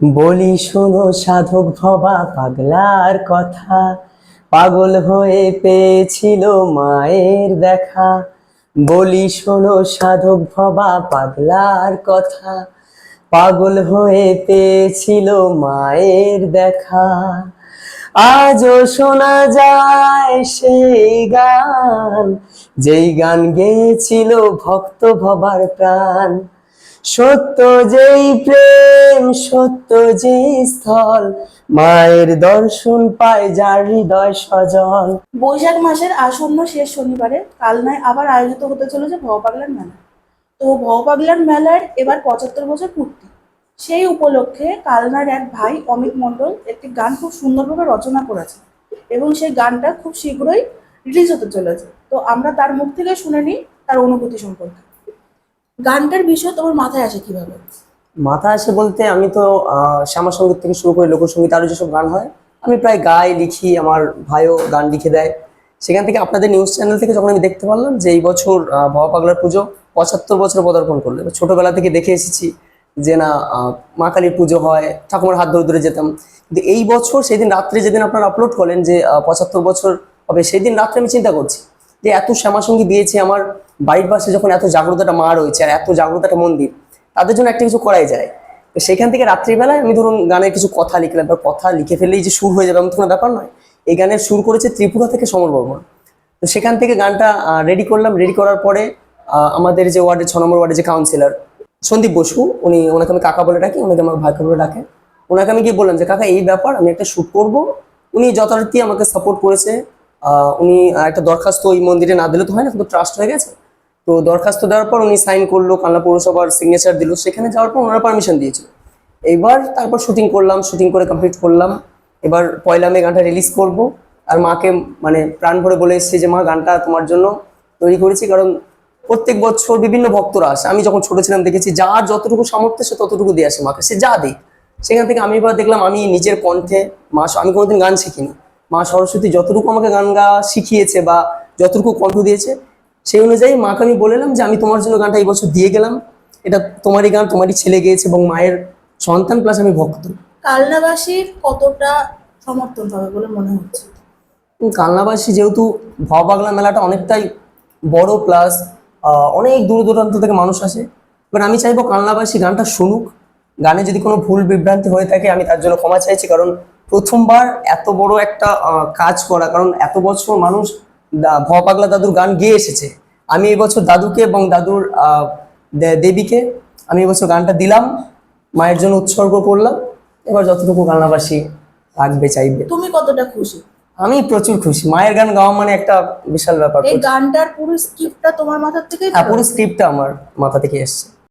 বলি শোনো সাধক ভবা পাগলার কথা। পাগল হয়ে পেয়েছিল মায়ের দেখা বলি শোনো সাধক ভবা পাগলার কথা। পাগল হয়ে পেয়েছিল মায়ের দেখা আজও শোনা যায় সেই গান। যেই গান গেয়েছিল ভক্ত ভবার প্রাণ। সত্য যেই প্রেম, সত্য যেই স্থল, মায়ের দর্শন পায় যার হৃদয় সজল। বৈশাখ মাসের আসন্ন শেষ শনিবারে কালনায় আবার আয়োজিত হতে চলেছে ভবপাগলার মেলা। তো ভবপাগলার মেলার এবার পঁচাত্তর বছর পূর্তি। সেই উপলক্ষে কালনার এক ভাই অমিত মণ্ডল একটি গান খুব সুন্দরভাবে রচনা করেছে এবং সেই গানটা খুব শীঘ্রই রিলিজ হতে চলেছে। তো আমরা তার মুখ থেকে শুনে নিই তার অনুভূতি সম্পর্কে। গানটার বিষয় তোমার মাথায় আসে কীভাবে? মাথায় আসে বলতে আমি তো শ্যামা সংগীত থেকে শুরু করে লোকসঙ্গীত আরও যেসব গান হয়, আমি প্রায় গাই, লিখি, আমার ভাইও গান লিখে দেয়। সেখান থেকে আপনাদের নিউজ চ্যানেল থেকে যখন আমি দেখতে পারলাম যে এই বছর বাবা পাগলার পুজো পঁচাত্তর বছর পদার্পণ করল। এবার ছোটবেলা থেকে দেখে এসেছি যে না মা কালীর পুজো হয়, ঠাকুমার হাত ধরে ধরে যেতাম। কিন্তু এই বছর সেই দিন রাত্রে যেদিন আপনারা আপলোড করলেন যে পঁচাত্তর বছর হবে সেই দিন রাত্রে আমি চিন্তা করছি যে এত শ্যামাসঙ্গী দিয়েছে আমার বাড়ির পাশে যখন এত জাগ্রত মা রয়েছে আর এত জাগ্রত একটা মন্দির, তাদের জন্য একটা কিছু করাই যায়। তো সেখান থেকে রাত্রিবেলায় আমি ধরুন গানের কিছু কথা লিখলাম, এবার কথা লিখে ফেললেই যে সুর হয়ে যাবে এমন কোনো ব্যাপার নয়। এই গানের সুর করেছে ত্রিপুরা থেকে সমর বর্মন। তো সেখান থেকে গানটা রেডি করলাম। রেডি করার পরে আমাদের যে ওয়ার্ডে ছ নম্বর ওয়ার্ডে যে কাউন্সিলর সন্দীপ বসু, উনি ওনাকে আমি কাকা বলে ডাকি, ওনাকে আমার ভাই বলে ডাকে। ওনাকে আমি গিয়ে বললাম যে, কাকা, এই ব্যাপার, আমি একটা শ্যুট করব। উনি যথারীতি আমাকে সাপোর্ট করেছে। উনি একটা দরখাস্ত ওই মন্দিরে না দিলে তো হয় না, কিন্তু ট্রাস্ট হয়ে গেছে। তো দরখাস্ত দেওয়ার পর উনি সাইন করল, কালনা পৌরসভার সিগনেচার দিল। সেখানে যাওয়ার পর ওনারা পারমিশন দিয়েছিল। এবার তারপর শুটিং করলাম শুটিং করে কমপ্লিট করলাম। এবার পয়লা মে গানটা রিলিজ করব। আর মাকে মানে প্রাণ ভরে বলে এসেছি যে, মা, গানটা তোমার জন্য তৈরি করেছি। কারণ প্রত্যেক বছর বিভিন্ন ভক্তরা আসে। আমি যখন ছোট ছিলাম, দেখেছি যার যতটুকু সামর্থ্য সে ততটুকু দিয়ে আসে মাকে। সে যা দিক। সেখান থেকে আমি এবার দেখলাম, আমি নিজের কণ্ঠে মা, আমি কোনোদিন গান শিখিনি। মা সরস্বতী যতটুকু আমাকে গান গা শিখিয়েছে বা যতটুকু কণ্ঠ দিয়েছে সেই অনুযায়ী মাকে আমি বললাম যে আমি তোমার জন্য গানটা এই বছর দিয়ে গেলাম। এটা তোমারই গান তোমারই ছেলে গেয়েছে এবং মায়ের সন্তান প্লাস আমি ভক্ত। কালনাবাসীর কতটা সমর্থন হবে বলে মনে হচ্ছে? কালনাবাসী যেহেতু ভবাগলা মেলাটা অনেকটাই বড় প্লাস অনেক দূর দূরান্ত থেকে মানুষ আসে। এবার আমি চাইব কালনাবাসী গানটা শুনুক। গানে যদি কোনো ভুল বিভ্রান্তি হয়ে থাকে আমি তার জন্য ক্ষমা চাইছি। কারণ প্রথমবার এত বড় একটা কাজ করা কারণ এত বছর মানুষ দা- ভপাগলা দাদুর গান গেয়ে এসেছে। আমি এবছর দাদুকে এবং দাদুর দেবীকে আমি এবছর গানটা দিলাম। মায়ের জন্য উৎসর্গ করলাম। এবার যতটুকু কালনাবাসী রাখবে চাইবে। তুমি কতটা খুশি? আমি প্রচুর খুশি। মায়ের গান গাওয়া মানে একটা বিশাল ব্যাপার। এই গানটার পুরো স্ক্রিপ্টটা তোমার মাথা থেকেই হ্যাঁ পুরো স্ক্রিপ্টটা আমার মাথা থেকে এসছে।